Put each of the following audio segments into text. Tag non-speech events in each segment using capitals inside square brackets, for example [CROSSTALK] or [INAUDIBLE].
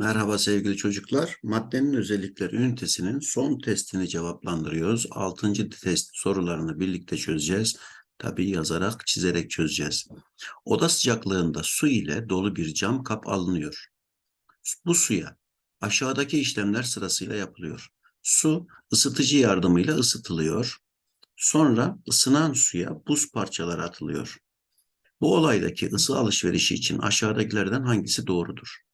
Merhaba sevgili çocuklar. Maddenin özellikleri ünitesinin son testini cevaplandırıyoruz. Altıncı test sorularını birlikte çözeceğiz. Tabii yazarak, çizerek çözeceğiz. Oda sıcaklığında su ile dolu bir cam kap alınıyor. Bu suya aşağıdaki işlemler sırasıyla yapılıyor. Su ısıtıcı yardımıyla ısıtılıyor. Sonra ısınan suya buz parçaları atılıyor. Bu olaydaki ısı alışverişi için aşağıdakilerden hangisi doğrudur?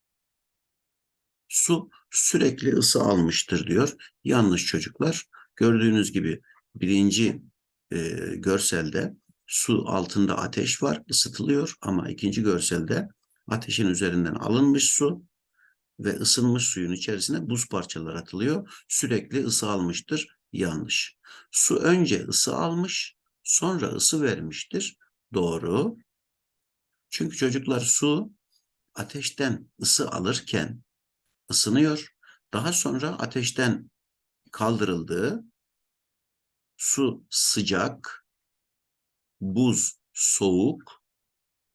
Su sürekli ısı almıştır diyor. Yanlış çocuklar. Gördüğünüz gibi birinci e, görselde su altında ateş var, ısıtılıyor ama ikinci görselde ateşin üzerinden alınmış su ve ısınmış suyun içerisine buz parçaları atılıyor. Sürekli ısı almıştır. Yanlış. Su önce ısı almış, sonra ısı vermiştir. Doğru. Çünkü çocuklar su ateşten ısı alırken ısınıyor. Daha sonra ateşten kaldırıldığı su sıcak, buz soğuk,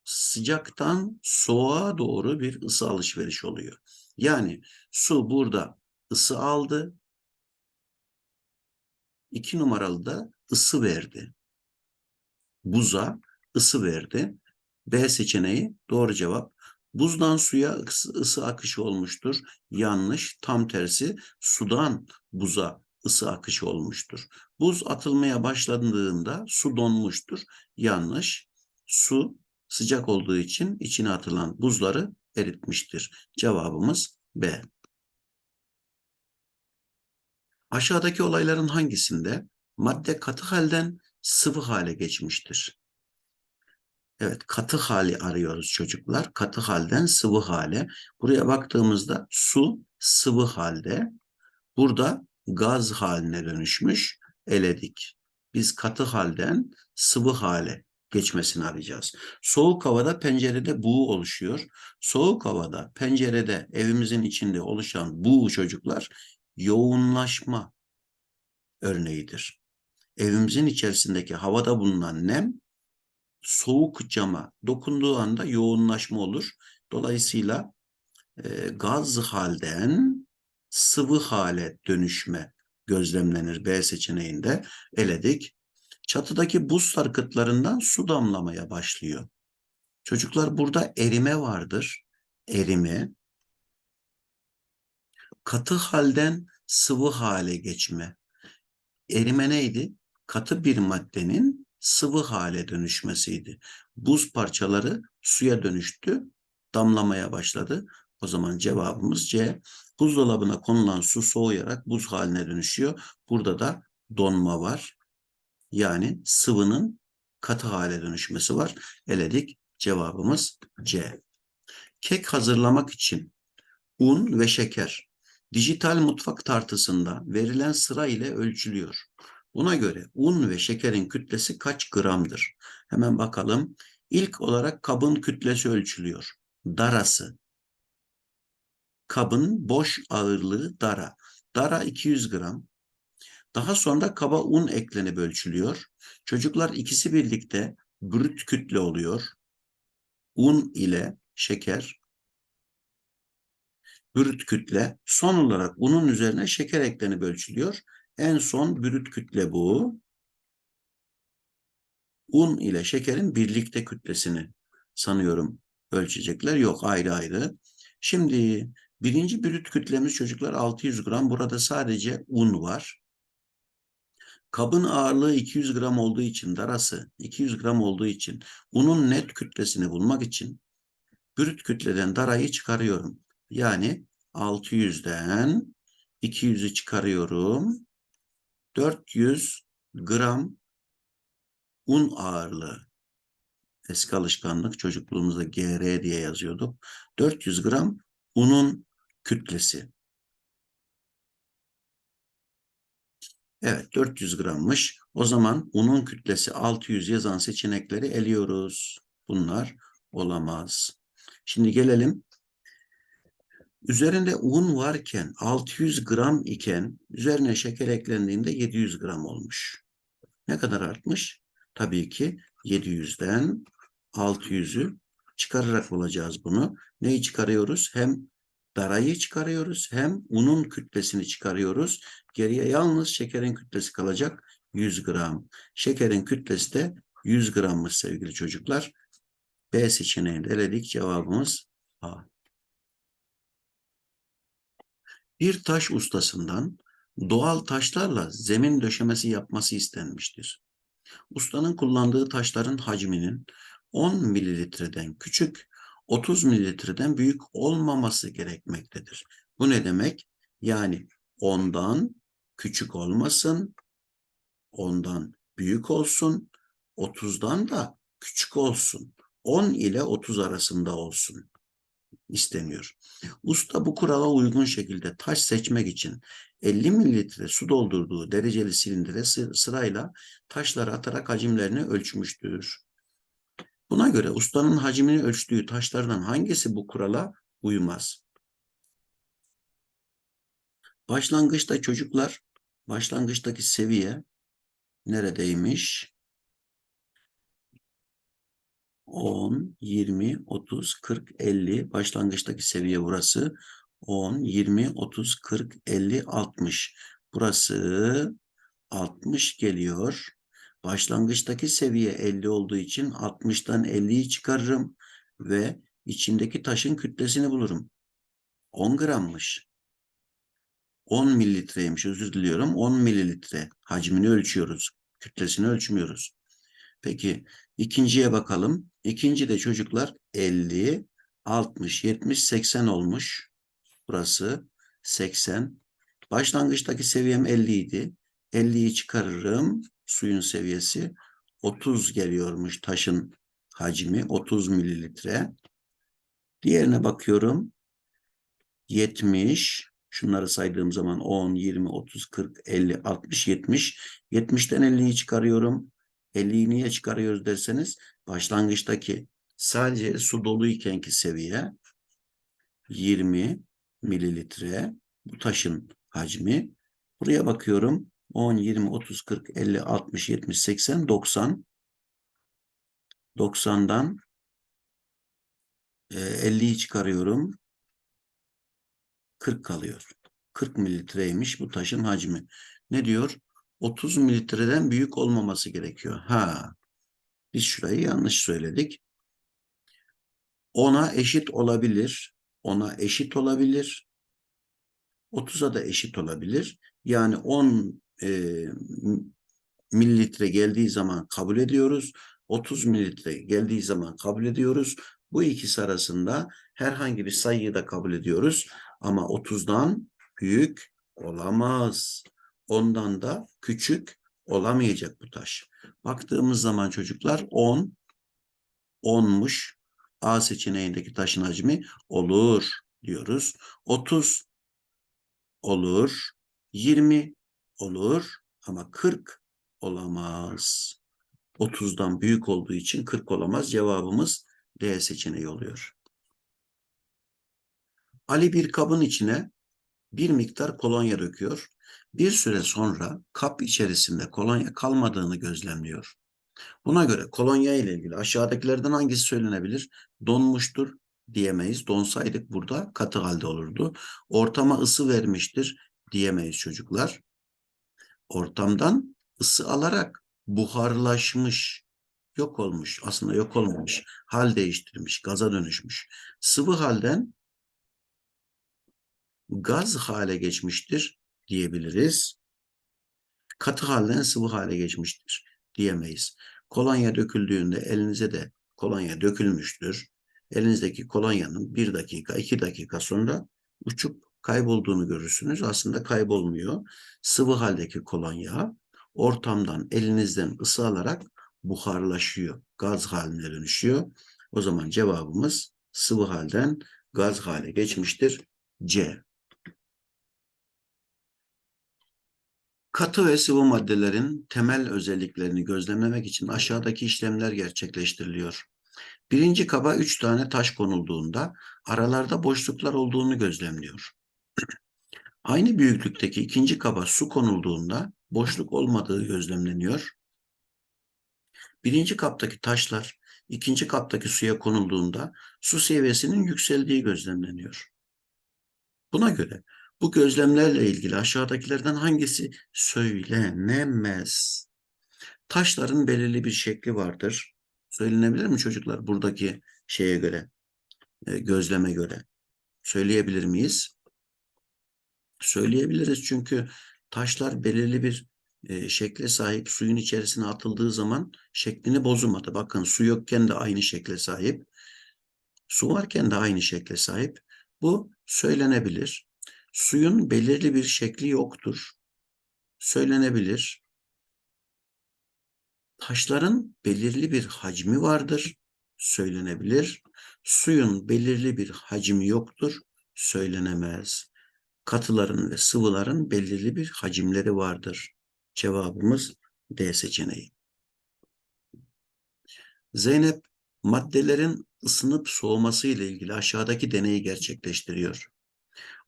sıcaktan soğuğa doğru bir ısı alışveriş oluyor. Yani su burada ısı aldı, iki numaralı da ısı verdi. Buza ısı verdi. B seçeneği doğru cevap. Buzdan suya ısı, akışı olmuştur. Yanlış. Tam tersi sudan buza ısı akışı olmuştur. Buz atılmaya başlandığında su donmuştur. Yanlış. Su sıcak olduğu için içine atılan buzları eritmiştir. Cevabımız B. Aşağıdaki olayların hangisinde madde katı halden sıvı hale geçmiştir? Evet, katı hali arıyoruz çocuklar. Katı halden sıvı hale. Buraya baktığımızda su sıvı halde. Burada gaz haline dönüşmüş. Eledik. Biz katı halden sıvı hale geçmesini arayacağız. Soğuk havada pencerede buğu oluşuyor. Soğuk havada pencerede evimizin içinde oluşan buğu çocuklar yoğunlaşma örneğidir. Evimizin içerisindeki havada bulunan nem soğuk cama dokunduğu anda yoğunlaşma olur. Dolayısıyla e, gaz halden sıvı hale dönüşme gözlemlenir B seçeneğinde. Eledik. Çatıdaki buz sarkıtlarından su damlamaya başlıyor. Çocuklar burada erime vardır. Erime. Katı halden sıvı hale geçme. Erime neydi? Katı bir maddenin sıvı hale dönüşmesiydi. Buz parçaları suya dönüştü, damlamaya başladı. O zaman cevabımız C. Buzdolabına konulan su soğuyarak buz haline dönüşüyor. Burada da donma var. Yani sıvının katı hale dönüşmesi var. Eledik. Cevabımız C. Kek hazırlamak için un ve şeker dijital mutfak tartısında verilen sıra ile ölçülüyor. Buna göre un ve şekerin kütlesi kaç gramdır? Hemen bakalım. İlk olarak kabın kütlesi ölçülüyor. Darası. Kabın boş ağırlığı dara. Dara 200 gram. Daha sonra kaba un eklenip ölçülüyor. Çocuklar ikisi birlikte brüt kütle oluyor. Un ile şeker brüt kütle. Son olarak unun üzerine şeker eklenip ölçülüyor. En son brüt kütle bu. Un ile şekerin birlikte kütlesini sanıyorum ölçecekler. Yok ayrı ayrı. Şimdi birinci brüt kütlemiz çocuklar 600 gram. Burada sadece un var. Kabın ağırlığı 200 gram olduğu için darası 200 gram olduğu için unun net kütlesini bulmak için brüt kütleden darayı çıkarıyorum. Yani 600'den 200'ü çıkarıyorum. 400 gram un ağırlığı. Eski alışkanlık çocukluğumuzda GR diye yazıyorduk. 400 gram unun kütlesi. Evet 400 grammış. O zaman unun kütlesi 600 yazan seçenekleri eliyoruz. Bunlar olamaz. Şimdi gelelim Üzerinde un varken 600 gram iken üzerine şeker eklendiğinde 700 gram olmuş. Ne kadar artmış? Tabii ki 700'den 600'ü çıkararak bulacağız bunu. Neyi çıkarıyoruz? Hem darayı çıkarıyoruz hem unun kütlesini çıkarıyoruz. Geriye yalnız şekerin kütlesi kalacak 100 gram. Şekerin kütlesi de 100 grammış sevgili çocuklar. B seçeneğini eledik. Cevabımız A. Bir taş ustasından doğal taşlarla zemin döşemesi yapması istenmiştir. Ustanın kullandığı taşların hacminin 10 mililitreden küçük, 30 mililitreden büyük olmaması gerekmektedir. Bu ne demek? Yani ondan küçük olmasın, ondan büyük olsun, 30'dan da küçük olsun. 10 ile 30 arasında olsun isteniyor. Usta bu kurala uygun şekilde taş seçmek için 50 mililitre su doldurduğu dereceli silindire sı- sırayla taşları atarak hacimlerini ölçmüştür. Buna göre ustanın hacmini ölçtüğü taşlardan hangisi bu kurala uymaz? Başlangıçta çocuklar, başlangıçtaki seviye neredeymiş? 10, 20, 30, 40, 50. Başlangıçtaki seviye burası. 10, 20, 30, 40, 50, 60. Burası 60 geliyor. Başlangıçtaki seviye 50 olduğu için 60'tan 50'yi çıkarırım ve içindeki taşın kütlesini bulurum. 10 grammış. 10 mililitreymiş özür diliyorum. 10 mililitre hacmini ölçüyoruz. Kütlesini ölçmüyoruz. Peki ikinciye bakalım. İkinci de çocuklar 50, 60, 70, 80 olmuş. Burası 80. Başlangıçtaki seviyem 50 idi. 50'yi çıkarırım. Suyun seviyesi 30 geliyormuş taşın hacmi 30 mililitre. Diğerine bakıyorum. 70. Şunları saydığım zaman 10, 20, 30, 40, 50, 60, 70. 70'ten 50'yi çıkarıyorum. 50'yi niye çıkarıyoruz derseniz başlangıçtaki sadece su doluykenki seviye 20 mililitre bu taşın hacmi. Buraya bakıyorum 10, 20, 30, 40, 50, 60, 70, 80, 90. 90'dan e, 50'yi çıkarıyorum. 40 kalıyor. 40 mililitreymiş bu taşın hacmi. Ne diyor? 30 mililitreden büyük olmaması gerekiyor. Ha. Biz şurayı yanlış söyledik. Ona eşit olabilir. Ona eşit olabilir. 30'a da eşit olabilir. Yani 10 e, mililitre geldiği zaman kabul ediyoruz. 30 mililitre geldiği zaman kabul ediyoruz. Bu ikisi arasında herhangi bir sayıyı da kabul ediyoruz. Ama 30'dan büyük olamaz. Ondan da küçük olamayacak bu taş. Baktığımız zaman çocuklar 10, 10'muş. A seçeneğindeki taşın hacmi olur diyoruz. 30 olur. 20 olur ama 40 olamaz. 30'dan büyük olduğu için 40 olamaz. Cevabımız D seçeneği oluyor. Ali bir kabın içine bir miktar kolonya döküyor. Bir süre sonra kap içerisinde kolonya kalmadığını gözlemliyor. Buna göre kolonya ile ilgili aşağıdakilerden hangisi söylenebilir? Donmuştur diyemeyiz. Donsaydık burada katı halde olurdu. Ortama ısı vermiştir diyemeyiz çocuklar. Ortamdan ısı alarak buharlaşmış, yok olmuş, aslında yok olmamış, hal değiştirmiş, gaza dönüşmüş. Sıvı halden gaz hale geçmiştir diyebiliriz. Katı halden sıvı hale geçmiştir diyemeyiz. Kolonya döküldüğünde elinize de kolonya dökülmüştür. Elinizdeki kolonyanın bir dakika, iki dakika sonra uçup kaybolduğunu görürsünüz. Aslında kaybolmuyor. Sıvı haldeki kolonya ortamdan elinizden ısı alarak buharlaşıyor. Gaz haline dönüşüyor. O zaman cevabımız sıvı halden gaz hale geçmiştir. C. Katı ve sıvı maddelerin temel özelliklerini gözlemlemek için aşağıdaki işlemler gerçekleştiriliyor. Birinci kaba üç tane taş konulduğunda aralarda boşluklar olduğunu gözlemliyor. [CLEARS THROAT] Aynı büyüklükteki ikinci kaba su konulduğunda boşluk olmadığı gözlemleniyor. Birinci kaptaki taşlar ikinci kaptaki suya konulduğunda su seviyesinin yükseldiği gözlemleniyor. Buna göre bu gözlemlerle ilgili aşağıdakilerden hangisi söylenemez? Taşların belirli bir şekli vardır. Söylenebilir mi çocuklar buradaki şeye göre, e, gözleme göre? Söyleyebilir miyiz? Söyleyebiliriz çünkü taşlar belirli bir e, şekle sahip suyun içerisine atıldığı zaman şeklini bozulmadı. Bakın su yokken de aynı şekle sahip. Su varken de aynı şekle sahip. Bu söylenebilir. Suyun belirli bir şekli yoktur. Söylenebilir. Taşların belirli bir hacmi vardır. Söylenebilir. Suyun belirli bir hacmi yoktur. Söylenemez. Katıların ve sıvıların belirli bir hacimleri vardır. Cevabımız D seçeneği. Zeynep maddelerin ısınıp soğuması ile ilgili aşağıdaki deneyi gerçekleştiriyor.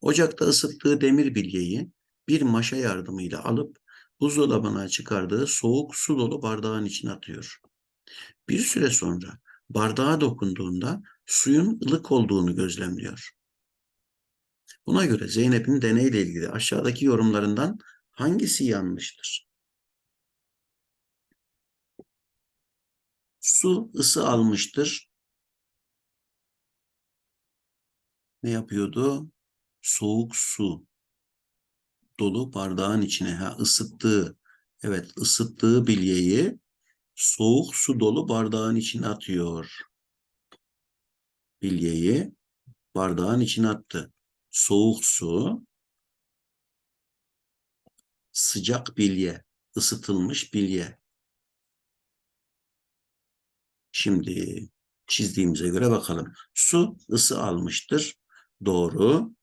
Ocakta ısıttığı demir bilyeyi bir maşa yardımıyla alıp buzdolabına çıkardığı soğuk su dolu bardağın içine atıyor. Bir süre sonra bardağa dokunduğunda suyun ılık olduğunu gözlemliyor. Buna göre Zeynep'in deneyle ilgili aşağıdaki yorumlarından hangisi yanlıştır? Su ısı almıştır. Ne yapıyordu? Soğuk su dolu bardağın içine ha ısıttığı evet ısıttığı bilyeyi soğuk su dolu bardağın içine atıyor. Bilyeyi bardağın içine attı. Soğuk su sıcak bilye, ısıtılmış bilye. Şimdi çizdiğimize göre bakalım. Su ısı almıştır. Doğru.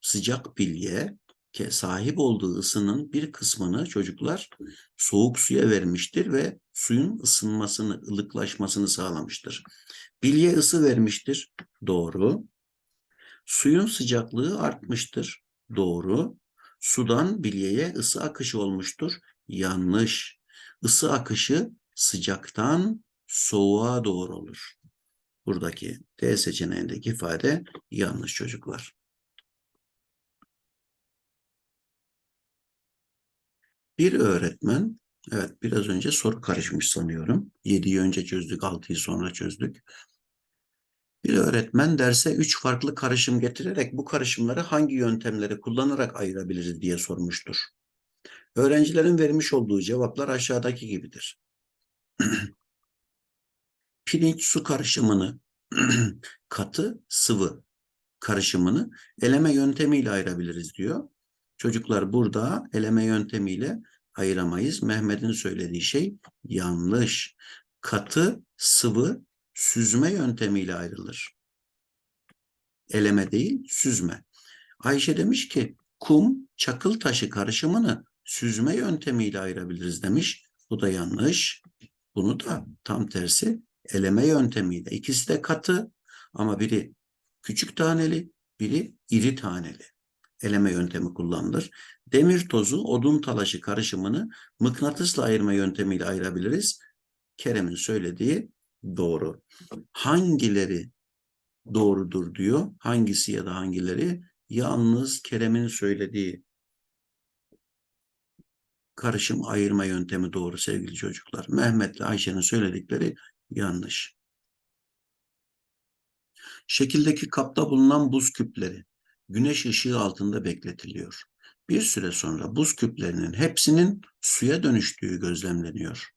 Sıcak bilye sahip olduğu ısının bir kısmını çocuklar soğuk suya vermiştir ve suyun ısınmasını, ılıklaşmasını sağlamıştır. Bilye ısı vermiştir. Doğru. Suyun sıcaklığı artmıştır. Doğru. Sudan bilyeye ısı akışı olmuştur. Yanlış. Isı akışı sıcaktan soğuğa doğru olur. Buradaki D seçeneğindeki ifade yanlış çocuklar. Bir öğretmen, evet biraz önce soru karışmış sanıyorum. 7'yi önce çözdük, 6'yı sonra çözdük. Bir öğretmen derse üç farklı karışım getirerek bu karışımları hangi yöntemleri kullanarak ayırabiliriz diye sormuştur. Öğrencilerin vermiş olduğu cevaplar aşağıdaki gibidir. [CLEARS THROAT] Pirinç su karışımını [CLEARS THROAT] katı sıvı karışımını eleme yöntemiyle ayırabiliriz diyor. Çocuklar burada eleme yöntemiyle ayıramayız. Mehmet'in söylediği şey yanlış. Katı sıvı süzme yöntemiyle ayrılır. Eleme değil, süzme. Ayşe demiş ki kum, çakıl taşı karışımını süzme yöntemiyle ayırabiliriz demiş. Bu da yanlış. Bunu da tam tersi eleme yöntemiyle. İkisi de katı ama biri küçük taneli, biri iri taneli. Eleme yöntemi kullanılır. Demir tozu, odun talaşı karışımını mıknatısla ayırma yöntemiyle ayırabiliriz. Kerem'in söylediği doğru. Hangileri doğrudur diyor. Hangisi ya da hangileri? Yalnız Kerem'in söylediği karışım ayırma yöntemi doğru sevgili çocuklar. Mehmet'le Ayşe'nin söyledikleri yanlış. Şekildeki kapta bulunan buz küpleri güneş ışığı altında bekletiliyor. Bir süre sonra buz küplerinin hepsinin suya dönüştüğü gözlemleniyor.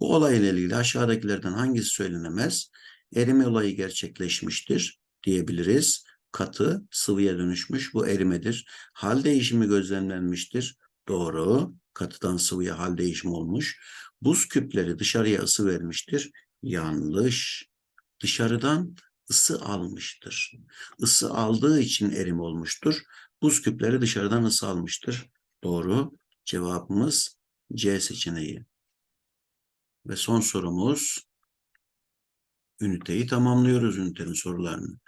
Bu olayla ilgili aşağıdakilerden hangisi söylenemez? Erime olayı gerçekleşmiştir diyebiliriz. Katı sıvıya dönüşmüş bu erimedir. Hal değişimi gözlemlenmiştir. Doğru. Katıdan sıvıya hal değişimi olmuş. Buz küpleri dışarıya ısı vermiştir. Yanlış. Dışarıdan ısı almıştır. Isı aldığı için erim olmuştur. Buz küpleri dışarıdan ısı almıştır. Doğru. Cevabımız C seçeneği. Ve son sorumuz üniteyi tamamlıyoruz ünitenin sorularını.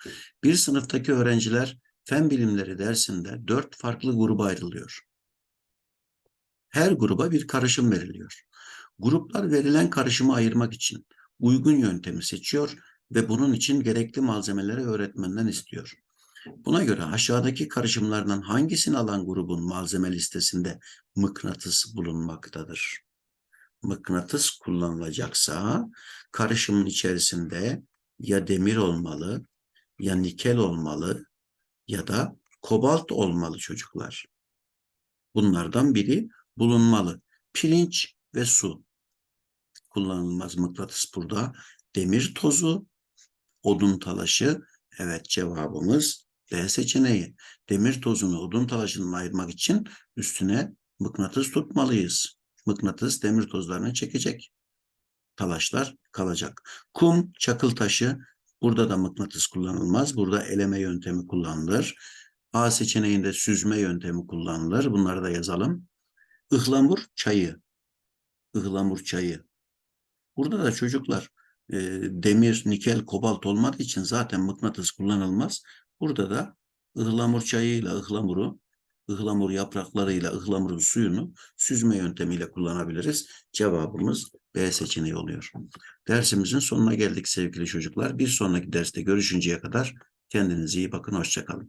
Bir sınıftaki öğrenciler fen bilimleri dersinde dört farklı gruba ayrılıyor. Her gruba bir karışım veriliyor. Gruplar verilen karışımı ayırmak için uygun yöntemi seçiyor ve bunun için gerekli malzemeleri öğretmenden istiyor. Buna göre aşağıdaki karışımlardan hangisini alan grubun malzeme listesinde mıknatıs bulunmaktadır? Mıknatıs kullanılacaksa karışımın içerisinde ya demir olmalı, ya nikel olmalı ya da kobalt olmalı çocuklar. Bunlardan biri bulunmalı. Pirinç ve su kullanılmaz mıknatıs burada. Demir tozu, odun talaşı. Evet cevabımız B seçeneği. Demir tozunu odun talaşından ayırmak için üstüne mıknatıs tutmalıyız. Mıknatıs demir tozlarını çekecek. Talaşlar kalacak. Kum, çakıl taşı. Burada da mıknatıs kullanılmaz. Burada eleme yöntemi kullanılır. A seçeneğinde süzme yöntemi kullanılır. Bunları da yazalım. Ihlamur çayı. Ihlamur çayı. Burada da çocuklar e, demir, nikel, kobalt olmadığı için zaten mıknatıs kullanılmaz. Burada da ıhlamur çayıyla ıhlamuru, ıhlamur yapraklarıyla ıhlamurun suyunu süzme yöntemiyle kullanabiliriz. Cevabımız B seçeneği oluyor. Dersimizin sonuna geldik sevgili çocuklar. Bir sonraki derste görüşünceye kadar kendinize iyi bakın. Hoşçakalın.